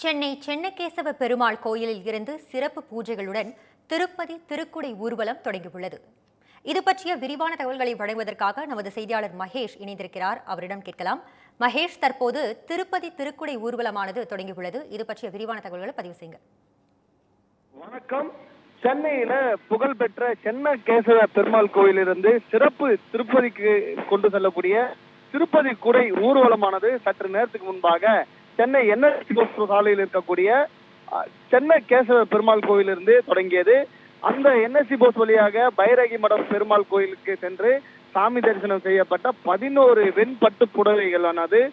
சென்னை சென்னகேசவ பெருமாள் கோயிலில் இருந்து சிறப்பு பூஜைகளுடன் திருப்பதி திருக்குடை ஊர்வலம் தொடங்கியுள்ளது. இது பற்றிய விரிவான தகவல்களை வழங்குவதற்காக நமது செய்தியாளர் மகேஷ் இணைந்திருக்கிறார். அவரிடம் கேட்கலாம். மகேஷ் தற்போது திருப்பதி திருக்குடை ஊர்வலமானது தொடங்கியுள்ளது. இது பற்றிய விரிவான தகவல்களை பதிவு செய்யுங்க. வணக்கம். சென்னையில புகழ்பெற்ற சென்னை கேசவ பெருமாள் கோயிலிருந்து சிறப்பு திருப்பதிக்கு கொண்டு செல்லக்கூடிய திருப்பதி குடை ஊர்வலமானது சற்று நேரத்துக்கு முன்பாக சென்னை என்எஸ்சி சாலையில் இருக்கக்கூடிய சென்னை கேசவ பெருமாள் கோயிலிருந்து தொடங்கியது. அந்த என்எஸ்சி போஸ் வழியாக பைரகி மடம் பெருமாள் கோயிலுக்கு சென்று சாமி தரிசனம் செய்யப்பட்ட பதினோரு வெண்பட்டு புடவைகளானது.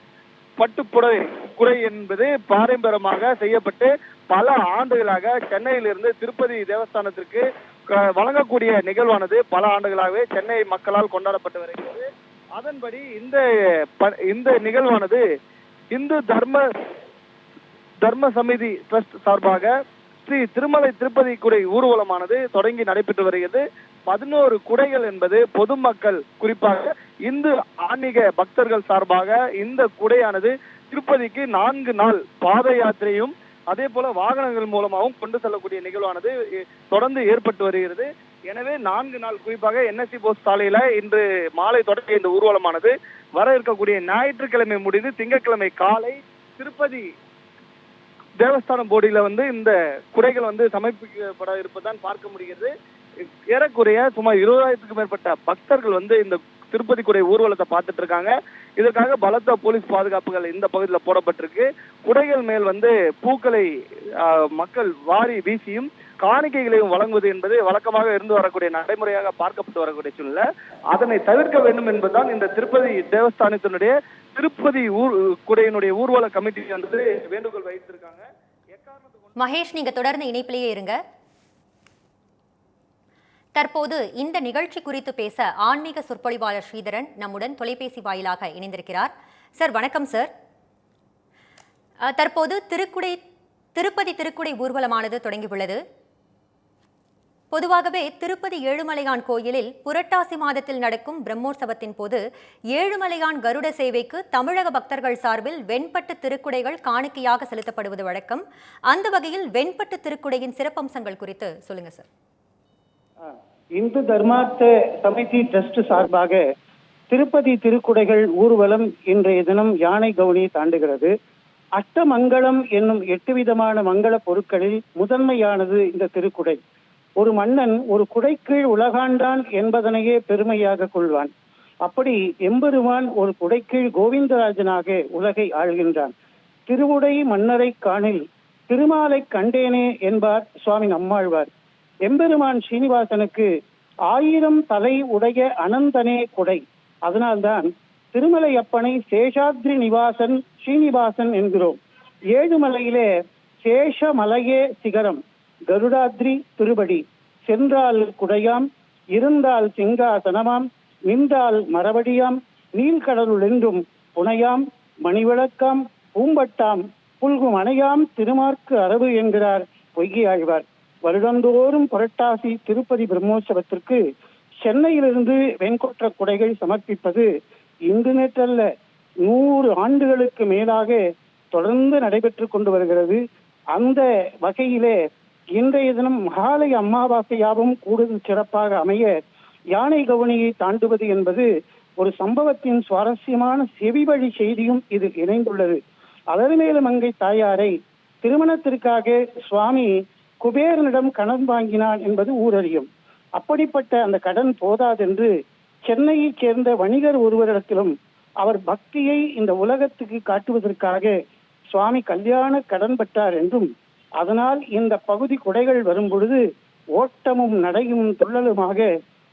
பட்டுப்புடவை குறை என்பது பாரம்பரியமாக செய்யப்பட்டு பல ஆண்டுகளாக சென்னையிலிருந்து திருப்பதி தேவஸ்தானத்திற்கு வழங்கக்கூடிய நிகழ்வானது. பல ஆண்டுகளாகவே சென்னை மக்களால் கொண்டாடப்பட்டு வருகிறது. அதன்படி இந்த ப- இந்த நிகழ்வானது இந்து தர்ம தர்ம சமிதி ட்ரஸ்ட் சார்பாக ஸ்ரீ திருமலை திருப்பதி குடை ஊர்வலமானது தொடங்கி நடைபெற்று வருகிறது. பதினோரு குடைகள் என்பது பொதுமக்கள் குறிப்பாக இந்து ஆன்மீக பக்தர்கள் சார்பாக இந்த குடையானது திருப்பதிக்கு நான்கு நாள் பாத யாத்திரையும் அதே போல வாகனங்கள் மூலமாகவும் கொண்டு செல்லக்கூடிய நிகழ்வானது தொடர்ந்து ஏற்பட்டு வருகிறது. எனவே நான்கு நாள் குறிப்பாக என்எஸ்சி போஸ் சாலையில இன்று மாலை தொடங்கிய இந்த ஊர்வலமானது. வர இருக்கக்கூடிய ஞாயிற்றுக்கிழமை முடிந்து திங்கட்கிழமை காலை திருப்பதி தேவஸ்தானம் போர்டில வந்து இந்த குடைகள் வந்து சமர்ப்பிக்கப்பட இருப்பதான் பார்க்க முடிகிறது. ஏறக்குறைய சுமார் இருபதாயிரத்துக்கும் மேற்பட்ட பக்தர்கள் வந்து இந்த திருப்பதி குடை ஊர்வலத்தை பார்த்துட்டு இருக்காங்க. இதற்காக பலத்த போலீஸ் பாதுகாப்புகள் இந்த பகுதியில் போடப்பட்டிருக்கு. குடைகள் மேல் வந்து பூக்களை மக்கள் வாரி வீசியும் காணிக்கைகளையும் வழங்குவது என்பது வழக்கமாக இருந்து வரக்கூடிய நடைமுறையாக பார்க்கப்பட்டு வரக்கூடிய சூழ்நிலை. அதனை தவிர்க்க வேண்டும் என்பதுதான் இந்த திருப்பதி தேவஸ்தானத்தினுடைய திருப்பதி ஊர் குடையினுடைய ஊர்வல கமிட்டி வந்து வேண்டுகோள் வைத்திருக்காங்க. மகேஷ் நீங்க தொடர்ந்து இணைப்பிலேயே இருங்க. தற்போது இந்த நிகழ்ச்சி குறித்து பேச ஆன்மீக சொற்பொழிவாளர் ஸ்ரீதரன் நம்முடன் தொலைபேசி வாயிலாக இணைந்திருக்கிறார். சார் வணக்கம் சார். தற்போது திருக்குடை திருப்பதி திருக்குடை ஊர்வலமானது தொடங்கியுள்ளது. பொதுவாகவே திருப்பதி ஏழுமலையான் கோயிலில் புரட்டாசி மாதத்தில் நடக்கும் பிரம்மோற்சவத்தின் போது ஏழுமலையான் கருட சேவைக்கு தமிழக பக்தர்கள் சார்பில் வெண்பட்டு திருக்குடைகள் காணிக்கையாக செலுத்தப்படுவது வழக்கம். அந்த வகையில் வெண்பட்டு திருக்குடையின் சிறப்பம்சங்கள் குறித்து சொல்லுங்க சார். இந்து தர்மார்த்த சமிதி டிரஸ்ட் சார்பாக திருப்பதி திருக்குடைகள் ஊர்வலம் இன்றைய தினம் யானை கவுனி தாண்டுகிறது. அஷ்டமங்கலம் என்னும் எட்டு விதமான மங்கள பொருட்களில் முதன்மையானது இந்த திருக்குடை. ஒரு மன்னன் ஒரு குடைக்கீழ் உலகாண்டான் என்பதனையே பெருமையாக கொள்வான். அப்படி எம்பெருமான் ஒரு குடைக்கீழ் கோவிந்தராஜனாக உலகை ஆழ்கின்றான் திருவுடை மன்னரை காணில் திருமாலை கண்டேனே என்பார் சுவாமி நம்மாழ்வார். எம்பெருமான் ஸ்ரீனிவாசனுக்கு ஆயிரம் தலை உடைய அனந்தனே குடை. அதனால்தான் திருமலை அப்பனை சேஷாத்ரி நிவாசன் ஸ்ரீனிவாசன் என்கிறோம். ஏழுமலையிலே சேஷமலையே சிகரம். கருடாத்ரி திருபடி சென்றால் குடையாம் இருந்தால் சிங்காசனமாம் நின்றால் மரபடியாம் நீள்கடலுள் என்றும் புனையாம் மணிவிளக்காம் பூம்பட்டாம் புல்கும் அணையாம் திருமார்க்கு அரவு என்கிறார் பொய்கை வருடந்தோறும் புரட்டாசி திருப்பதி பிரம்மோற்சவத்திற்கு சென்னையிலிருந்து வெண்கொற்ற குடைகள் சமர்ப்பிப்பது இன்று நேற்றல்ல நூறு ஆண்டுகளுக்கு மேலாக தொடர்ந்து நடைபெற்று கொண்டு வருகிறது. அந்த வகையிலே இன்றைய தினம் மகாலய அமாவாசையாகவும் கூடுதல் சிறப்பாக அமைய யானை கவுனியை தாண்டுவது என்பது ஒரு சம்பவத்தின் சுவாரஸ்யமான செவிவழி செய்தியும் இதில் இணைந்துள்ளது. அலர்மேலு மங்கை தாயாரை திருமணத்திற்காக சுவாமி குபேரனிடம் கடன் வாங்கினான் என்பது ஊரறியும். அப்படிப்பட்ட அந்த கடன் போதாதென்று சென்னையைச் சேர்ந்த வணிகர் ஒருவரிடத்திலும் அவர் பக்தியை இந்த உலகத்துக்கு காட்டுவதற்காக சுவாமி கல்யாண கடன் பெற்றார் என்றும் அதனால் இந்த பகுதி குடைகள் வரும் பொழுது ஓட்டமும் நடையும் துள்ளலுமாக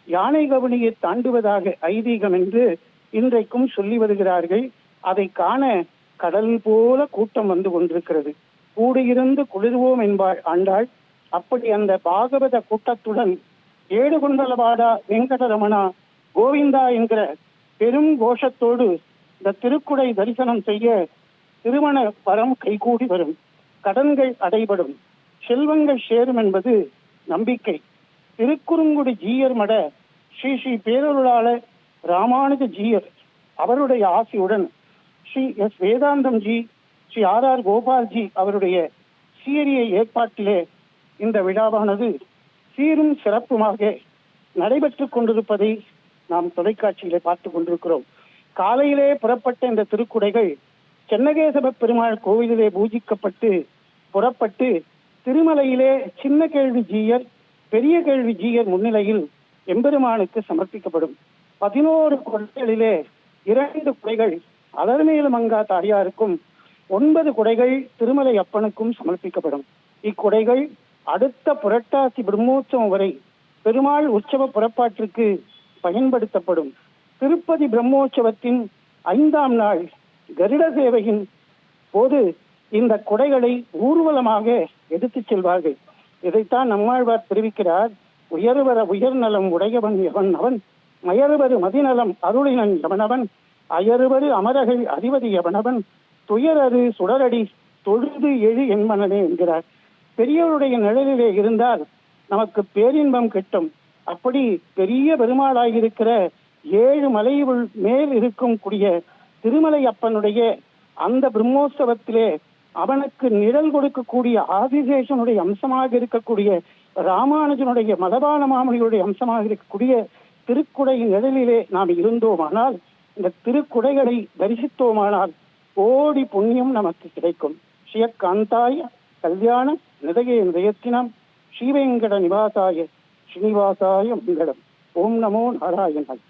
யானை கவனியை தாண்டுவதாக ஐதீகம் என்று இன்றைக்கும் சொல்லி வருகிறார்கள். அதை காண கடல் போல கூட்டம் வந்து கொண்டிருக்கிறது. கூடியிருந்து குளிர்வோம் என்பாள் ஆண்டாள். அப்படி அந்த பாகவத கூட்டத்துடன் ஏடுகுண்டலபாடா வெங்கடரமணா கோவிந்தா என்கிற பெரும் கோஷத்தோடு இந்த திருக்குடை தரிசனம் செய்ய திருமண வரம் கைகூடி வரும். கடன்கள் அடைபடும். செல்வங்கள் சேரும் என்பது நம்பிக்கை. திருக்குறுங்குடி ஜீயர் மட ஸ்ரீ ஸ்ரீ பேரருளாளர் ராமானுஜ ஜீயர் அவருடைய ஆசியுடன் Sri S Vedantham ji Sri R R Gopalji அவருடைய சீரிய ஏற்பாட்டிலே இந்த விழாவானது சீரும் சிறப்புமாக நடைபெற்றுக் கொண்டிருப்பதை நாம் தொலைக்காட்சியிலே பார்த்து கொண்டிருக்கிறோம். காலையிலே புறப்பட்ட இந்த திருக்குடைகள் சென்னகேசவ பெருமாள் கோவிலிலே பூஜிக்கப்பட்டு புறப்பட்டு திருமலையிலே சின்ன கேள்வி ஜீயர் பெரிய கேள்வி ஜீயர் முன்னிலையில் எம்பெருமானுக்கு சமர்ப்பிக்கப்படும். பதினோரு குடைகளிலே இரண்டு குடைகள் அலர்மேலு மங்கா தாயாருக்கும் ஒன்பது குடைகள் திருமலை அப்பனுக்கும் சமர்ப்பிக்கப்படும். இக்குடைகள் அடுத்த புரட்டாசி பிரம்மோற்சவம் வரை பெருமாள் உற்சவ புறப்பாட்டிற்கு பயன்படுத்தப்படும். திருப்பதி பிரம்மோற்சவத்தின் ஐந்தாம் நாள் கருட சேவையின் போது இந்த குடைகளை ஊர்வலமாக எடுத்துச் செல்வார்கள். இதைத்தான் நம்மாழ்வார் தெரிவிக்கிறார் உயர்வர உயர்நலம் உடையவன் எவன் அவன்? மயறுவரு மதிநலம் அருளினன் எவனவன்? அயறுவரு அமரகள் அதிபதி எவனவன்? துயரது சுடரடி தொழுது எழு என்பனனே என்கிறார். பெரியவருடைய நிழலிலே இருந்தால் நமக்கு பேரின்பம் கிட்டும். அப்படி பெரிய பெருமாளாயிருக்கிற ஏழு மலையுள் மேல் இருக்கும் கூடிய திருமலை அப்பனுடைய அந்த பிரம்மோற்சவத்திலே அவனுக்கு நிழல் கொடுக்கக்கூடிய ஆதிசேஷனுடைய அம்சமாக இருக்கக்கூடிய ராமானுஜனுடைய மதபான மாமணியுடைய அம்சமாக இருக்கக்கூடிய திருக்குடை நிழலிலே நாம் இருந்தோமானால் இந்த திருக்குடைகளை தரிசித்தோமானால் கோடி புண்ணியம் நமக்கு கிடைக்கும். ஸ்ரீயக்காந்தாய கல்யாண நிதய நிதயத்தினம் ஸ்ரீவேங்கட நிவாசாய ஸ்ரீனிவாசாய மங்களம். ஓம் நமோ நாராயணன்